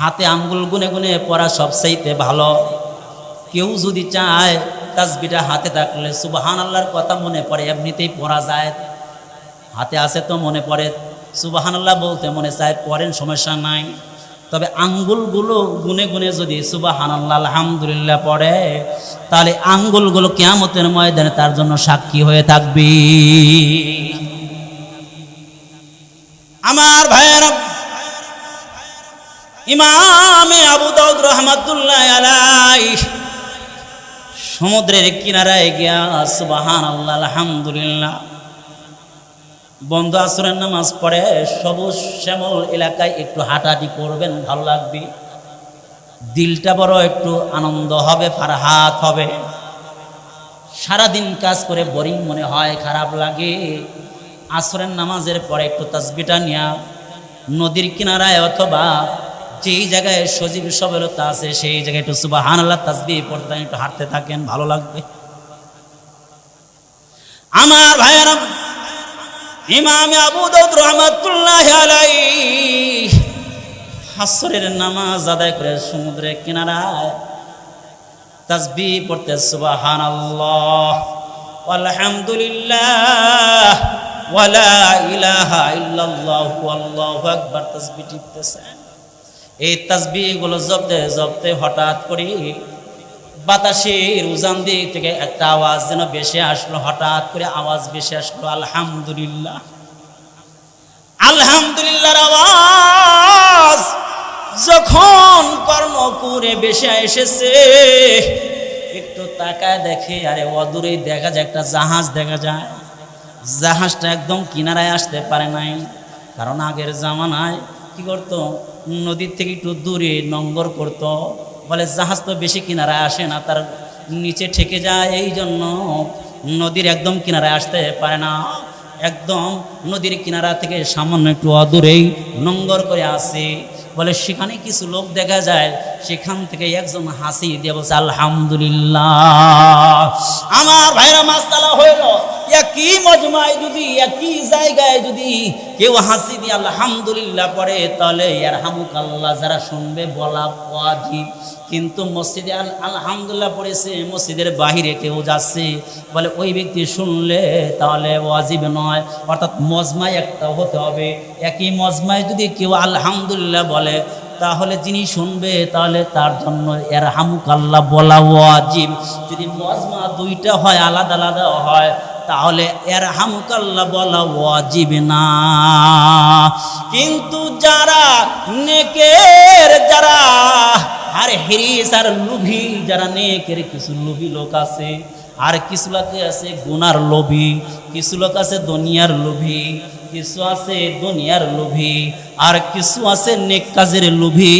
হাতে আঙ্গুল গুনে গুনে পড়া সবচাইতে ভালো। কেউ যদি চায় তাসবিটা হাতে থাকলে সুবাহান আল্লাহর কথা মনে পড়ে, এমনিতেই পড়া যায়। হাতে আছে তো মনে পড়ে সুবাহান আল্লাহ বলতে মনে চায়, পড়েন সমস্যা নাই। তবে আঙ্গুলগুলো গুনে গুনে যদি সুবাহান আল্লাহ আলহামদুলিল্লাহ পড়ে, তাহলে আঙ্গুলগুলো কেয়ামতের ময়দানে তার জন্য সাক্ষী হয়ে থাকবে। আমার ভাইয়েরা ইমামে আবু দাউদ রহমাতুল্লাহ আলাই সমুদ্রের কিনারায় গিয়া সুবাহান আল্লাহ আলহামদুলিল্লাহ। বন্ধ আসরের নামাজ পড়ে, সবুজ শ্যামল এলাকায় একটু হাঁটাহাঁটি করবেন, ভালো লাগবে। দিলটা বড় একটু আনন্দ হবে, ফারহাত হবে। সারাদিন কাজ করে বোরিং মনে হয়, খারাপ লাগে। আসরের নামাজের পরে একটু তাসবিটা নিয়া নদীর কিনারায় অথবা যেই জায়গায় সজীব সবলতা আছে, সেই জায়গায় একটু সুবাহ আল্লাহ তাসবি পড়তে একটু হাঁটতে থাকেন, ভালো লাগবে। আমার ভাইয়েরা, ইমাম আবু দাউদ রহমাতুল্লাহ হাসরের নামাজ আদায় করে সমুদ্রের কিনারায় তাসবি পড়তে সুবহানাল্লাহ, আলহামদুলিল্লাহ, ওয়ালা ইলাহা ইল্লাল্লাহু আল্লাহু আকবার তাসবি টিপতেছেন। এই তাসবিহগুলো জপতে জপতে হঠাৎ করে বাতাসের উজান দিক থেকে একটা আওয়াজ যেন বেশি আসলো, হঠাৎ করে আওয়াজ বেশি আসলো, আলহামদুলিল্লাহ। আলহামদুলিল্লাহর আওয়াজ যখন কর্ণপুরে বেশি এসেছে, একটু তাকায় দেখে, আরে অদূরে দেখা যায় একটা জাহাজ দেখা যায়। জাহাজটা একদম কিনারায় আসতে পারে নাই, কারণ আগের জামানায় কি করতো? নদীর থেকে একটু দূরে নঙ্গর করতো। বলে, জাহাজ তো বেশি কিনারায় আসে না, তার নিচে ঠেকে যায়, এই জন্য নদীর একদম কিনারায় আসতে পারে না। একদম নদীর কিনারা থেকে সামান্য একটু অদূরেই নঙ্গর করে আসে। বলে, সেখানে কিছু লোক দেখা যায়, সেখান থেকে একজন হাসি দিয়ে বলছে, আলহামদুলিল্লাহ, আমার ভাইরা মাসালা হইল একই মজমায় যদি, একই জায়গায় যদি কেউ হাসি দিয়ে আলহামদুলিল্লাহ পড়ে তাহলে এর হামুক আল্লাহ যারা শুনবে বলা ওয়াজিব। কিন্তু মসজিদে আল আলহামদুলিল্লাহ পড়েছে, মসজিদের বাহিরে কেউ যাচ্ছে, বলে ওই ব্যক্তি শুনলে তাহলে ওয়াজিব নয়। অর্থাৎ মজমায় একটা হতে হবে। একই মজমায় যদি কেউ আলহামদুলিল্লাহ বলে, তাহলে যিনি শুনবে, তাহলে তার জন্য এর হামুক আল্লাহ বলা ওয়াজিব। যদি মজমা দুইটা হয়, আলাদা আলাদা হয় তাহলে এর হামুকাল্লা বলা ওয়াজিব না। কিন্তু যারা নেকের যারা, আর হিরিস আর লুভি, যারা নেকের কিছু লুভি লোক আছে, আর কিছু লোক আছে গুনার লোভী, কিছু লোক আছে দুনিয়ার লোভী, কিছু আছে দুনিয়ার লোভী আর কিছু আছে নেক কাজের লোভী।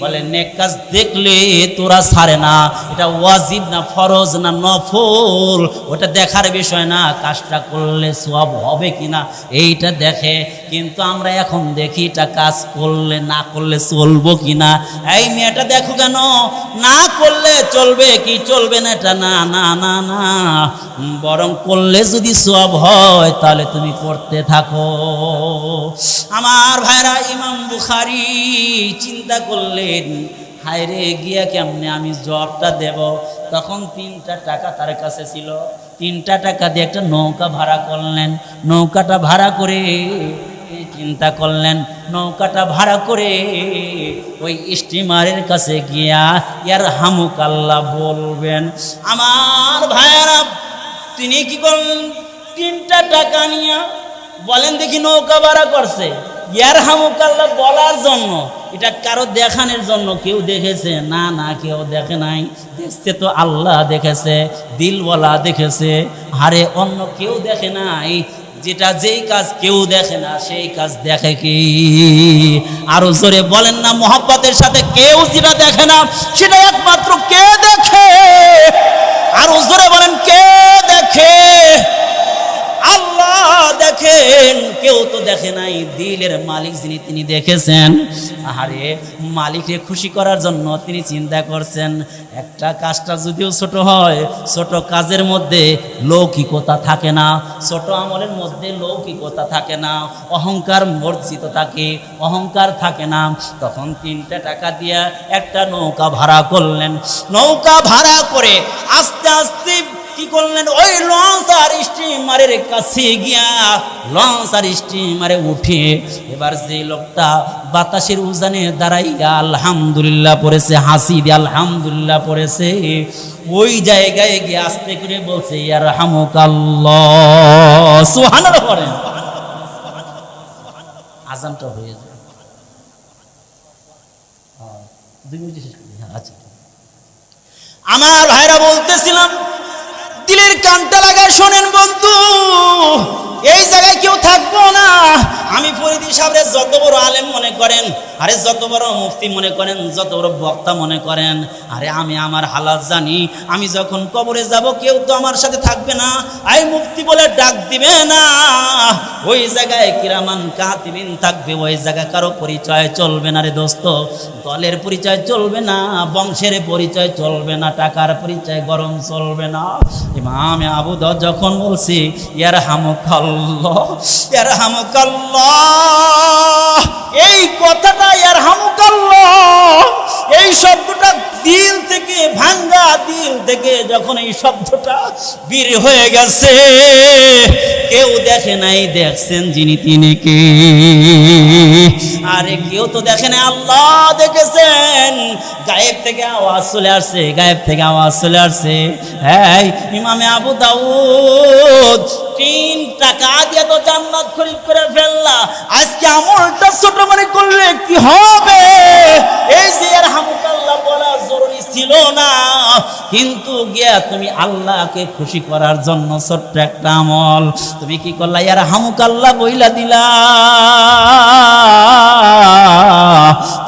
বলে, নেক কাজ দেখলে তোরা ছাড়ে না। এটা ওয়াজিব না ফরজ না নফল? ওটা দেখার বিষয় না, কাজটা করলে সব হবে কিনা? এইটা দেখে। কিন্তু আমরা এখন দেখি এটা কাজ করলে, না করলে চলবো কিনা? এই মেয়েটা দেখো কেন? না করলে চলবে কি চলবে না এটা? না না না না। বরং করলে যদি সব হয়, তাহলে তুমি করতে থাকো। আমার ভাইরা, ইমাম বুখারি চিন্তা করলেন, হায়রে, গিয়া কেমনে আমি জবটা দেব? তখন তিনটা টাকা তার কাছে ছিল। তিনটা টাকা দিয়ে একটা নৌকা ভাড়া করলেন। নৌকাটা ভাড়া করে চিন্তা করলেন। নৌকাটা ভাড়া করে ওই স্টিমারের কাছে গিয়া ইয়ার হামুক আল্লাহ বলবেন, আমার ভাইয়েরা তিনি কি করলেন? তিনটা টাকা নিয়ে বলেন দেখি নৌকা ভাড়া করছে। ইয়ার বলার জন্য, এটা কারও দেখানোর জন্য কেউ দেখেছে? না না, কেউ দেখে নাই। দেখছে তো আল্লাহ দেখেছে, দিলওয়ালা দেখেছে হারে অন্য কেউ দেখে নাই। যেটা যেই কাজ কেউ দেখে না, সেই কাজ দেখে কি? আরও জোরে বলেন না, মোহাব্বতের সাথে কেউ যেটা দেখে না, সেটা একমাত্র কে দেখে? আরও জোরে বলেন, কে দেখে? আল্লাহ দেখেন, কেউ তো দেখে নাই, দিলের মালিক যিনি, তিনি দেখেছেন। আরে মালিককে খুশি করার জন্য তিনি চিন্তা করছেন, একটা কাজটা যদিও ছোট হয়, ছোট কাজের মধ্যে লৌকিকতা থাকে না, ছোট আমলের মধ্যে লৌকিকতা থাকে না, অহংকার মর্জিত থাকে, অহংকার থাকে না। তখন তিনটা টাকা দিয়ে একটা নৌকা ভাড়া করলেন। নৌকা ভাড়া করে আস্তে আস্তে করলেন ওই লঞ্চ আর স্টিমারের কাছে গিয়া লঞ্চ আর স্টিমারে উঠে এবার যে লোকটা বাতাসের উজানে দাঁড়াইয়া আলহামদুলিল্লাহ পড়েছে হাসি দিয়ে আলহামদুলিল্লাহ পড়েছে ওই জায়গায় গিয়ে আস্তে করে বলছে ইয়ার হামুকাল্লাহ সুহানার পড়েন আজানটা হয়ে যায়। হ্যাঁ, হ্যাঁ আচ্ছা। আমার ভাইরা বলতেছিলাম দিলের কানটা লাগায় শোনেন বন্ধু, এই জায়গায় কেউ থাকব না। আমি ফরিদি সাহেবের যত বড় আলেম মনে করেন আরে যত বড় মুফতি মনে করেন, যত বড় বক্তা মনে করেন, আরে আমি আমার হালাত জানি, আমি যখন কবরে যাব, কেউ তো আমার সাথে থাকবে না। আই মুফতি বলে ডাক দিবে না। ওই জায়গায় কিরামান কাতিবিন থাকবে, ওই জায়গায় কারও পরিচয় চলবে না রে দোস্ত। দলের পরিচয় চলবে না, বংশের পরিচয় চলবে না, টাকার পরিচয় গরম চলবে না। ইমামে আবু দ যখন বলছি ইয়ার হামুকাল্লাহ ইয়ার হামুকাল্লাহ এই কথাটা এই শব্দটা দিল থেকে দিল থেকে যখন এই শব্দটা বীর হয়ে গেছে, কেউ দেখে নাই, দেখছেন যিনি তিনি কে? আরে কেউ তো দেখে নাই, আল্লাহ দেখেছেন। গায়েব থেকে আওয়াজ চলে আসছে, গায়েব থেকে আওয়াজ চলে আসছে। হ্যাঁ ইমামে আবু দাউদ, তিন টাকা দিয়ে তো জান্নাত খরিদ করে ফেললা। আজকে আমলটা ছোট মানে করলে কি হবে? এই যে আর হামুকাল্লাহ ছিল না। কিন্তু গিয়া তুমি আল্লাহকে খুশি করার জন্য ছোট্ট একটা আমল। তুমি কি করলা? ইয়ার হামুকাল্লাহ বইলা দিলা।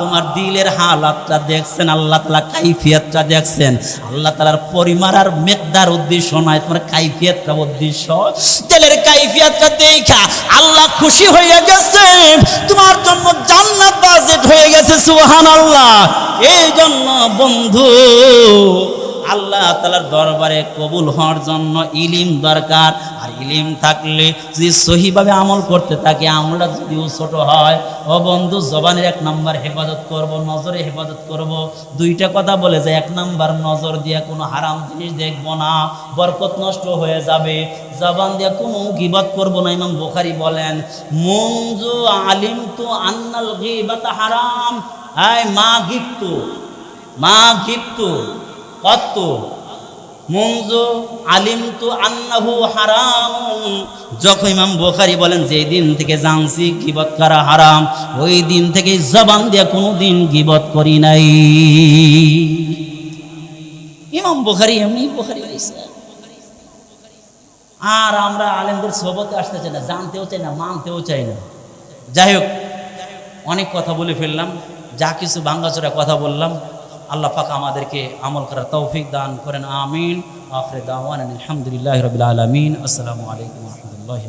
তোমার দিলের হালাতটা দেখছেন, আল্লাহ তালা কাইফিয়াতটা দেখছেন। আল্লাহ তালার পরিমাণ আর মেকদার উদ্দেশ্য নয়, তোমার কাইফিয়াতটা উদ্দেশ্য। তেলের কাইফিয়াতটা দেখা, আল্লাহ খুশি হয়ে গেছে তোমার জন্য জান্নাত বাজেট হয়ে গেছে সুহান আল্লাহ এই জন্য বন্ধু আল্লাহ তালার দরবারে কবুল হওয়ার জন্য ইলিম দরকার। আর ইলিম থাকলে যদি সহিভাবে আমল করতে থাকে, আমলটা যদিও ছোট হয়, ও বন্ধু, জবানের এক নাম্বার হেফাজত করব, নজরে হেফাজত করব। দুইটা কথা বলে যে এক নাম্বার নজর দিয়ে কোনো হারাম জিনিস দেখব না, বরকত নষ্ট হয়ে যাবে। জবান দিয়ে কোনো গিবত করব না, ইমাম বোখারি বলেন মঞ্জু আলিম তো আন্নাল গিবাত হারাম। আয় মা গিপ্তু মা গিপ্তু কত? মুঞ্জু আলিম তু আন্নাহু হারাম। যখন ইমাম বোখারি বলেন যে দিন থেকে জানছি গিবত করা হারাম, ওই দিন থেকে জবান দিয়ে কোনো দিন গিবত করি নাই। ইমাম বোখারি এমনি বোখারি আর আমরা আলেমদের সবতে আসতে চাই না, জানতেও চাই না, মানতেও চাই না। যাই হোক, অনেক কথা বলে ফেললাম, যা কিছু ভাঙ্গাচোরা কথা বললাম। আল্লাহ পাক আমাদেরকে আমল করার তৌফিক দান করেন, আমিন। আখরে দাওয়ান আলহামদুলিল্লাহ রবিল আসসালামু আলাইকুম রহমতুল্লাহ